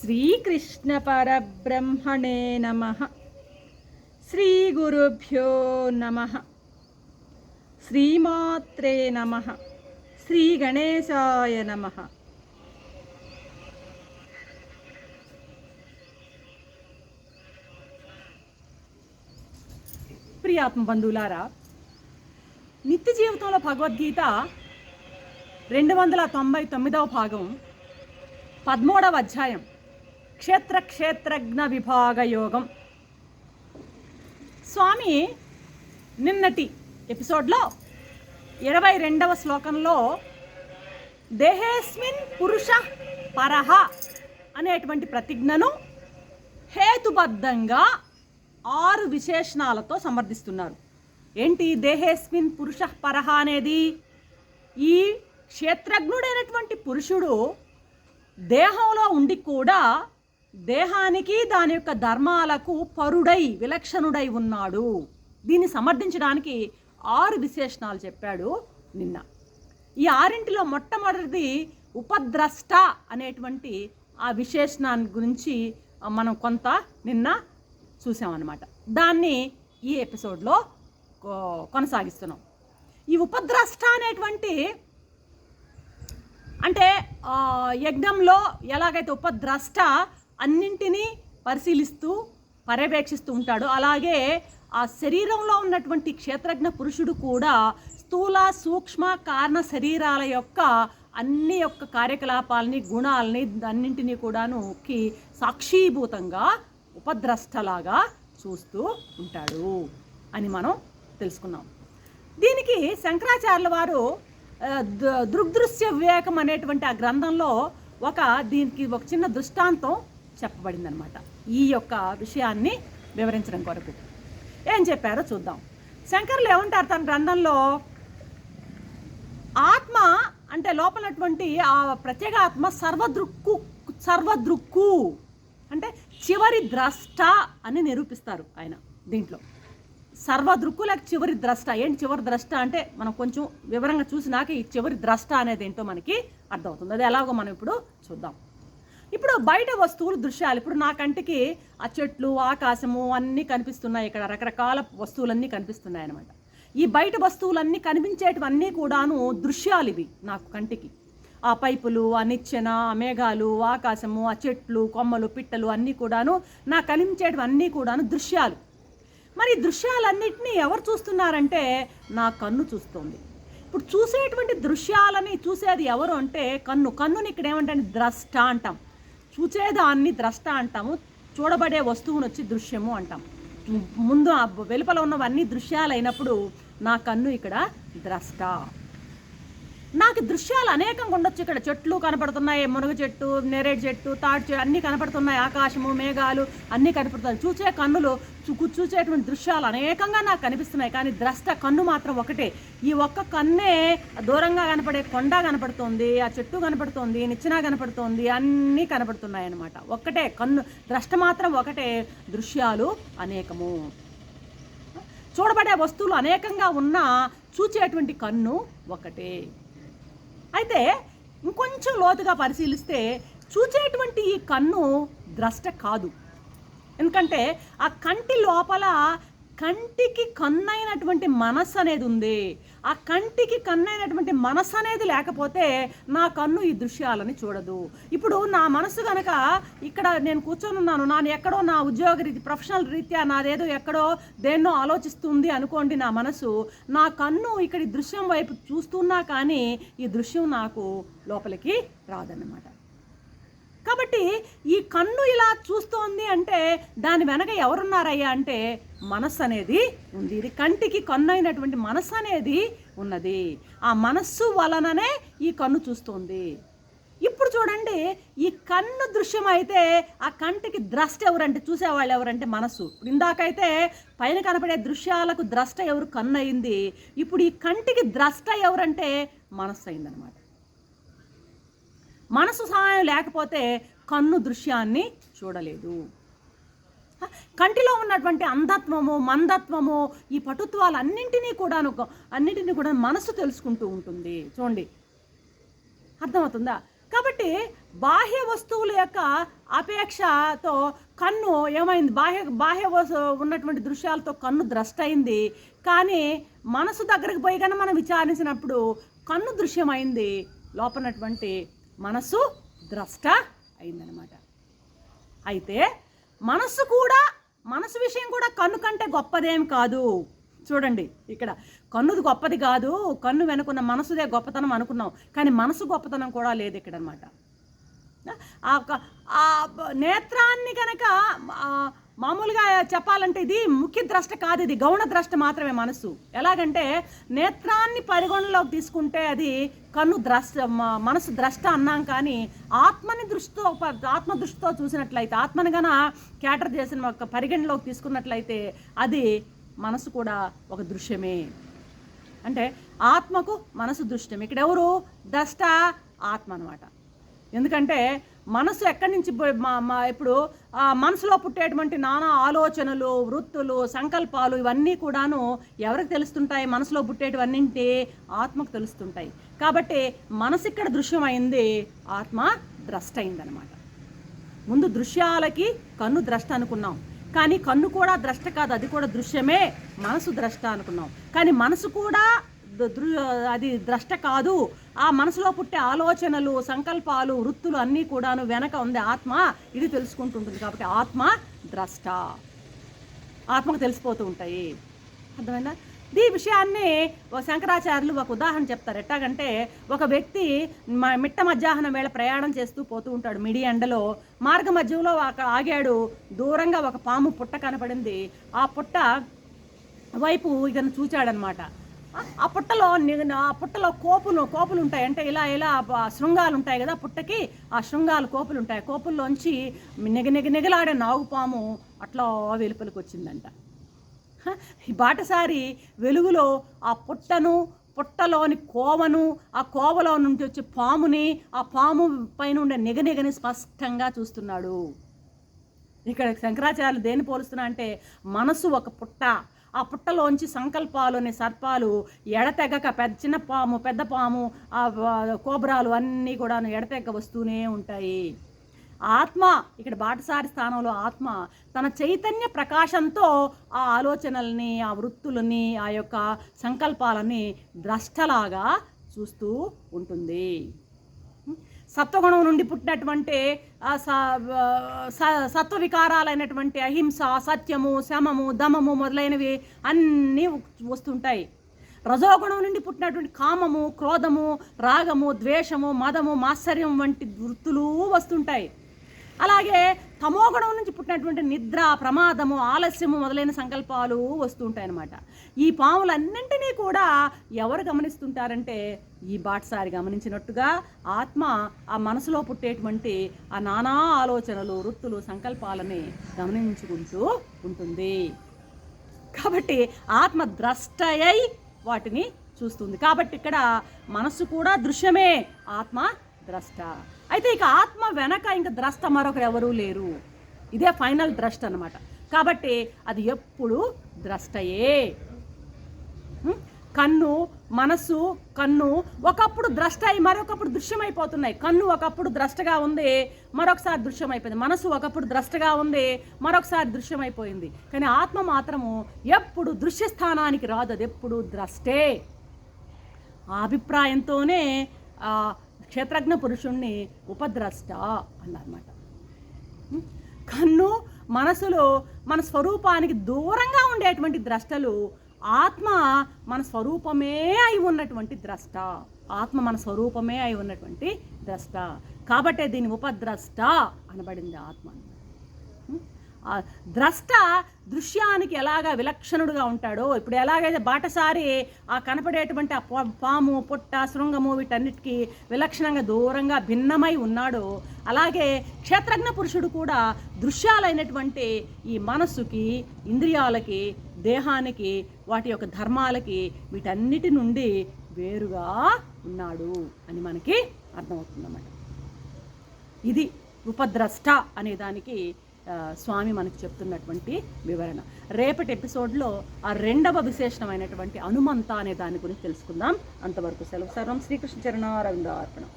శ్రీకృష్ణ పరబ్రహ్మణే నమ. శ్రీ గురుభ్యో నమ. శ్రీమాత్రే నమ. శ్రీ గణేశాయ నమ. ప్రియాత్మ బంధువులారా నిత్య జీవితంలో భగవద్గీత రెండు వందల తొంభై తొమ్మిదవ భాగం పదమూడవ అధ్యాయం. క్షేత్ర క్షేత్రజ్ఞ విభాగ యోగం స్వామి నిన్నటి ఎపిసోడ్లో ఇరవై రెండవ శ్లోకంలో దేహేస్మిన్ పురుష పరహ అనేటువంటి ప్రతిజ్ఞను హేతుబద్ధంగా ఆరు విశేషణాలతో సమర్థిస్తున్నారు. ఏంటి దేహేస్మిన్ పురుష పరహ అనేది? ఈ క్షేత్రజ్ఞుడైనటువంటి పురుషుడు దేహంలో ఉండి కూడా దేహానికి దాని యొక్క ధర్మాలకు పరుడై విలక్షణుడై ఉన్నాడు. దీన్ని సమర్థించడానికి ఆరు విశేషణాలు చెప్పాడు నిన్న. ఈ ఆరింటిలో మొట్టమొదటిది ఉపద్రష్ట అనేటువంటి ఆ విశేషణాన్ని గురించి మనం కొంత నిన్న చూసామన్నమాట. దాన్ని ఈ ఎపిసోడ్లో కొ- కొనసాగిస్తున్నాం. ఈ ఉపద్రష్ట అనేటువంటి అంటే యజ్ఞంలో ఎలాగైతే ఉపద్రష్ట అన్నింటినీ పరిశీలిస్తూ పర్యవేక్షిస్తూ ఉంటాడు. అలాగే ఆ శరీరంలో ఉన్నటువంటి క్షేత్రజ్ఞ పురుషుడు కూడా స్థూల సూక్ష్మ కారణ శరీరాల యొక్క అన్ని యొక్క కార్యకలాపాలని గుణాలని అన్నింటినీ కూడాను కి సాక్షీభూతంగా ఉపద్రష్టలాగా చూస్తూ ఉంటాడు అని మనం తెలుసుకున్నాం. దీనికి శంకరాచార్యుల వారు దృగ్దృశ్య వివేకం అనేటువంటి ఆ గ్రంథంలో ఒక దీనికి ఒక చిన్న దృష్టాంతం చెప్పబడిందనమాట. ఈ యొక్క విషయాన్ని వివరించడం కొరకు. ఏం చెప్పారో చూద్దాం. శంకర్లు ఏమంటారు తన గ్రంథంలో? ఆత్మ అంటే లోపలటువంటి ఆ ప్రత్యేక ఆత్మ సర్వదృక్కు సర్వదృక్కు అంటే చివరి ద్రష్ట అని నిరూపిస్తారు ఆయన దీంట్లో. సర్వదృక్కు లేక చివరి ద్రష్ట. ఏంటి చివరి ద్రష్ట అంటే మనం కొంచెం వివరంగా చూసినాక ఈ చివరి ద్రష్ట అనేది ఏంటో మనకి అర్థమవుతుంది. అది ఎలాగో మనం ఇప్పుడు చూద్దాం. ఇప్పుడు బయట వస్తువులు దృశ్యాలు ఇప్పుడు నా కంటికి ఆ చెట్లు ఆకాశము అన్నీ కనిపిస్తున్నాయి ఇక్కడ రకరకాల వస్తువులన్నీ కనిపిస్తున్నాయి అన్నమాట. ఈ బయట వస్తువులన్నీ కనిపించేటివన్నీ కూడాను దృశ్యాలు ఇవి నాకు కంటికి. ఆ పైపులు ఆ నిచ్చెన ఆ మేఘాలు ఆకాశము ఆ చెట్లు కొమ్మలు పిట్టలు అన్నీ కూడాను నాకు కనిపించేటివన్నీ కూడాను దృశ్యాలు. మరి దృశ్యాలన్నింటినీ ఎవరు చూస్తున్నారంటే నా కన్ను చూస్తుంది. ఇప్పుడు చూసేటువంటి దృశ్యాలని చూసేది ఎవరు అంటే కన్ను. కన్నుని ఇక్కడ ఏమంటే ద్రష్ట అంటాం. చూచేదాన్ని ద్రష్ట అంటాము చూడబడే వస్తువును వచ్చి దృశ్యము అంటాం. ముందు వెలుపల ఉన్నవన్నీ దృశ్యాలైనప్పుడు నా కన్ను ఇక్కడ ద్రష్ట. నాకు దృశ్యాలు అనేకంగా ఉండొచ్చు. ఇక్కడ చెట్లు కనపడుతున్నాయి మునగ చెట్టు నెరేడు చెట్టు తాటి చెట్టు అన్నీ కనపడుతున్నాయి. ఆకాశము మేఘాలు అన్నీ కనపడుతున్నాయి. చూసే కన్నులు చూ- చూసేటువంటి దృశ్యాలు అనేకంగా నాకు కనిపిస్తున్నాయి. కానీ ద్రష్ట కన్ను మాత్రం ఒకటే. ఈ ఒక్క కన్నే దూరంగా కనపడే కొండ కనపడుతోంది ఆ చెట్టు కనపడుతోంది నిచ్చెన కనపడుతోంది అన్నీ కనపడుతున్నాయి అన్నమాట ఒక్కటే కన్ను ద్రష్ట మాత్రం ఒకటే. దృశ్యాలు అనేకము. చూడబడే వస్తువులు అనేకంగా ఉన్నా చూచేటువంటి కన్ను ఒకటే. అయితే ఇంకొంచెం లోతుగా పరిశీలిస్తే చూచేటువంటి ఈ కన్ను ద్రష్ట కాదు. ఎందుకంటే ఆ కంటి లోపల కంటికి కన్నైనటువంటి మనస్సు అనేది ఉంది. ఆ కంటికి కన్నైనటువంటి మనస్సు అనేది లేకపోతే నా కన్ను ఈ దృశ్యాలని చూడదు. ఇప్పుడు నా మనసు కనుక ఇక్కడ నేను కూర్చొని ఉన్నాను ఎక్కడో నా ఉద్యోగ రీతి ప్రొఫెషనల్ రీత్యా నాదేదో ఎక్కడో దేన్నో ఆలోచిస్తుంది అనుకోండి నా మనసు నా కన్ను ఇక్కడ ఈ దృశ్యం వైపు చూస్తున్నా కానీ ఈ దృశ్యం నాకు లోపలికి రాదన్నమాట. కాబట్టి ఈ కన్ను ఇలా చూస్తోంది అంటే దాని వెనక ఎవరున్నారయ్యా అంటే మనస్సు అనేది ఉంది. ఇది కంటికి కన్ను అయినటువంటి మనస్సు అనేది ఉన్నది. ఆ మనస్సు వలననే ఈ కన్ను చూస్తోంది. ఇప్పుడు చూడండి ఈ కన్ను దృశ్యం అయితే ఆ కంటికి ద్రష్ట ఎవరంటే చూసేవాళ్ళు ఎవరంటే మనస్సు. ఇందాకైతే పైన కనపడే దృశ్యాలకు ద్రష్ట ఎవరు కన్ను అయింది ఇప్పుడు ఈ కంటికి ద్రష్ట ఎవరంటే మనస్సు అయిందనమాట మనసు సహాయం లేకపోతే కన్ను దృశ్యాన్ని చూడలేదు. కంటిలో ఉన్నటువంటి అంధత్వము మందత్వము ఈ పటుత్వాలు అన్నింటినీ కూడాను అన్నింటినీ కూడా మనసు తెలుసుకుంటూ ఉంటుంది. చూడండి. అర్థమవుతుందా? కాబట్టి బాహ్య వస్తువుల యొక్క అపేక్షతో కన్ను ఏమైంది? బాహ్య బాహ్య ఉన్నటువంటి దృశ్యాలతో కన్ను ద్రష్ట అయింది కానీ మనసు దగ్గరకు పోయి కన్నా మనం విచారించినప్పుడు కన్ను దృశ్యమైంది. లోపలటువంటి మనసు ద్రష్ట అయిందనమాట. అయితే మనస్సు కూడా మనసు విషయం కూడా కన్ను కంటే గొప్పదేం కాదు. చూడండి ఇక్కడ కన్నుది గొప్పది కాదు కన్ను వెనుకున్న మనసుదే గొప్పతనం అనుకున్నాం. కానీ మనసు గొప్పతనం కూడా లేదు ఇక్కడ అనమాట ఆ నేత్రాన్ని కనుక మామూలుగా చెప్పాలంటే ఇది ముఖ్య ద్రష్ట కాదు ఇది గౌణ ద్రష్ట మాత్రమే మనసు ఎలాగంటే నేత్రాన్ని పరిగణలోకి తీసుకుంటే అది కన్ను ద్రష్ట మనసు ద్రష్ట అన్నాం కానీ ఆత్మని దృష్టితో ప- ఆత్మ దృష్టితో చూసినట్లయితే ఆత్మని గన క్యాటర్ చేసిన ఒక పరిగణలోకి తీసుకున్నట్లయితే అది మనసు కూడా ఒక దృశ్యమే. అంటే ఆత్మకు మనసు దృశ్యం. ఇక్కడ ఎవరు ద్రష్ట ఆత్మ అనమాట ఎందుకంటే మనసు ఎక్కడి నుంచి మా ఇప్పుడు ఆ మనసులో పుట్టేటువంటి నానా ఆలోచనలు వృత్తులు సంకల్పాలు ఇవన్నీ కూడాను ఎవరికి తెలుస్తుంటాయి? మనసులో పుట్టేటివన్నింటి ఆత్మకు తెలుస్తుంటాయి. కాబట్టి మనసు ఇక్కడ దృశ్యమైంది ఆత్మ ద్రష్ట అయిందనమాట ముందు దృశ్యాలకి కన్ను ద్రష్ట అనుకున్నాం. కానీ కన్ను కూడా ద్రష్ట కాదు అది కూడా దృశ్యమే మనసు ద్రష్ట అనుకున్నాం. కానీ మనసు కూడా అది ద్రష్ట కాదు. ఆ మనసులో పుట్టే ఆలోచనలు సంకల్పాలు వృత్తులు అన్నీ కూడాను వెనక ఉంది. ఆత్మ ఇది తెలుసుకుంటుంటుంది కాబట్టి ఆత్మ ద్రష్ట. ఆత్మకు తెలిసిపోతూ ఉంటాయి. అర్థమైందా? ఈ విషయాన్ని ఒక శంకరాచార్యులు ఒక ఉదాహరణ చెప్తారు. ఎట్టాగంటే ఒక వ్యక్తి మ- మిట్ట మధ్యాహ్నం వేళ ప్రయాణం చేస్తూ పోతూ ఉంటాడు మిడి ఎండలో. మార్గ మధ్యంలో ఒక ఆగాడు దూరంగా ఒక పాము పుట్ట కనపడింది. ఆ పుట్ట వైపు ఇతను చూచాడనమాట. ఆ- పుట్టలో ఆ పుట్టలో కోపులు కోపులు ఉంటాయి అంటే ఇలా ఇలా శృంగాలు ఉంటాయి కదా పుట్టకి ఆ శృంగాలు కోపులు ఉంటాయి కోపుల్లోంచి నిగ నిగ నిగలాడే నాగుపాము అట్లా వెలుపలికి వచ్చిందంట హ, ఈ బాటసారి వెలుగులో ఆ పుట్టను పుట్టలోని కోవను ఆ కోవలో నుండి వచ్చే పాముని ఆ పాము పైన ఉండే నిగనిగని స్పష్టంగా చూస్తున్నాడు. ఇక్కడ శంకరాచార్యులు దేన్ని పోలుస్తున్నా అంటే మనసు ఒక పుట్ట ఆ పుట్టలోంచి సంకల్పాలుని సర్పాలు ఎడతెగక పెద్ద చిన్న పాము పెద్ద పాము ఆ వ- కోబ్రాలు అన్నీ కూడా ఎడతెగక వస్తూనే ఉంటాయి. ఆత్మ ఇక్కడ బాటసారి స్థానంలో ఆత్మ తన చైతన్య ప్రకాశంతో ఆ ఆలోచనల్ని ఆ వృత్తులని ఆ యొక్క సంకల్పాలని ద్రష్టలాగా చూస్తూ ఉంటుంది. సత్వగుణం నుండి పుట్టినటువంటి స- సత్వ వికారాలైనటువంటి అహింస సత్యము శమము దమము మొదలైనవి అన్నీ వస్తుంటాయి. రజోగుణం నుండి పుట్టినటువంటి కామము క్రోధము రాగము ద్వేషము మదము మాత్సర్యం వంటి వృత్తులు వస్తుంటాయి. అలాగే తమోగుణం నుంచి పుట్టినటువంటి నిద్ర ప్రమాదము ఆలస్యము మొదలైన సంకల్పాలు వస్తుంటాయన్నమాట ఈ పాములన్నింటినీ కూడా ఎవరు గమనిస్తుంటారంటే ఈ బాటసారి గమనించినట్టుగా ఆత్మ ఆ మనసులో పుట్టేటువంటి ఆ నానా ఆలోచనలు వృత్తులు సంకల్పాలని గమనించుకుంటూ ఉంటుంది. కాబట్టి ఆత్మ ద్రష్టయై వాటిని చూస్తుంది. కాబట్టి ఇక్కడ మనస్సు కూడా దృశ్యమే ఆత్మ ద్రష్ట. అయితే ఇక ఆత్మ వెనక ఇంకా ద్రష్ట మరొకరు ఎవరూ లేరు. ఇదే ఫైనల్ ద్రష్ట అన్నమాట. కాబట్టి అది ఎప్పుడు ద్రష్టయే. కన్ను మనస్సు కన్ను ఒకప్పుడు ద్రష్ట అయి మరొకప్పుడు దృశ్యమైపోతున్నాయి. కన్ను ఒకప్పుడు ద్రష్టగా ఉంది మరొకసారి దృశ్యమైపోయింది. మనసు ఒకప్పుడు ద్రష్టగా ఉంది మరొకసారి దృశ్యమైపోయింది. కానీ ఆత్మ మాత్రము ఎప్పుడు దృశ్య స్థానానికి రాదు. అది ఎప్పుడు ద్రష్టే. ఆ అభిప్రాయంతోనే క్షేత్రజ్ఞ పురుషుణ్ణి ఉపద్రష్ట అన్నారన్నమాట. కన్ను మనసులో మన స్వరూపానికి దూరంగా ఉండేటువంటి ద్రష్టలు ఆత్మ మన స్వరూపమే అయి ఉన్నటువంటి ద్రష్ట. ఆత్మ మన స్వరూపమే అయి ఉన్నటువంటి ద్రష్ట. కాబట్టే దీని ఉపద్రష్ట అనబడింది ఆత్మ ద్రష్ట దృశ్యానికి ఎలాగా విలక్షణుడుగా ఉంటాడో ఇప్పుడు ఎలాగైతే బాటసారి ఆ కనపడేటువంటి ఆ పా- పాము పుట్ట శృంగము వీటన్నిటికీ విలక్షణంగా దూరంగా భిన్నమై ఉన్నాడో అలాగే క్షేత్రజ్ఞ పురుషుడు కూడా దృశ్యాలైనటువంటి ఈ మనస్సుకి ఇంద్రియాలకి దేహానికి వాటి యొక్క ధర్మాలకి వీటన్నిటి నుండి వేరుగా ఉన్నాడు అని మనకి అర్థమవుతుందన్నమాట. ఇది ఉపద్రష్ట అనే దానికి స్వామి మనకు చెప్తున్నటువంటి వివరణ. రేపటి ఎపిసోడ్లో ఆ రెండవ విశేషణమైనటువంటి హనుమంత అనే దాని గురించి తెలుసుకుందాం. అంతవరకు సెలవు సర్వం శ్రీకృష్ణ చరణారవింద అర్పణం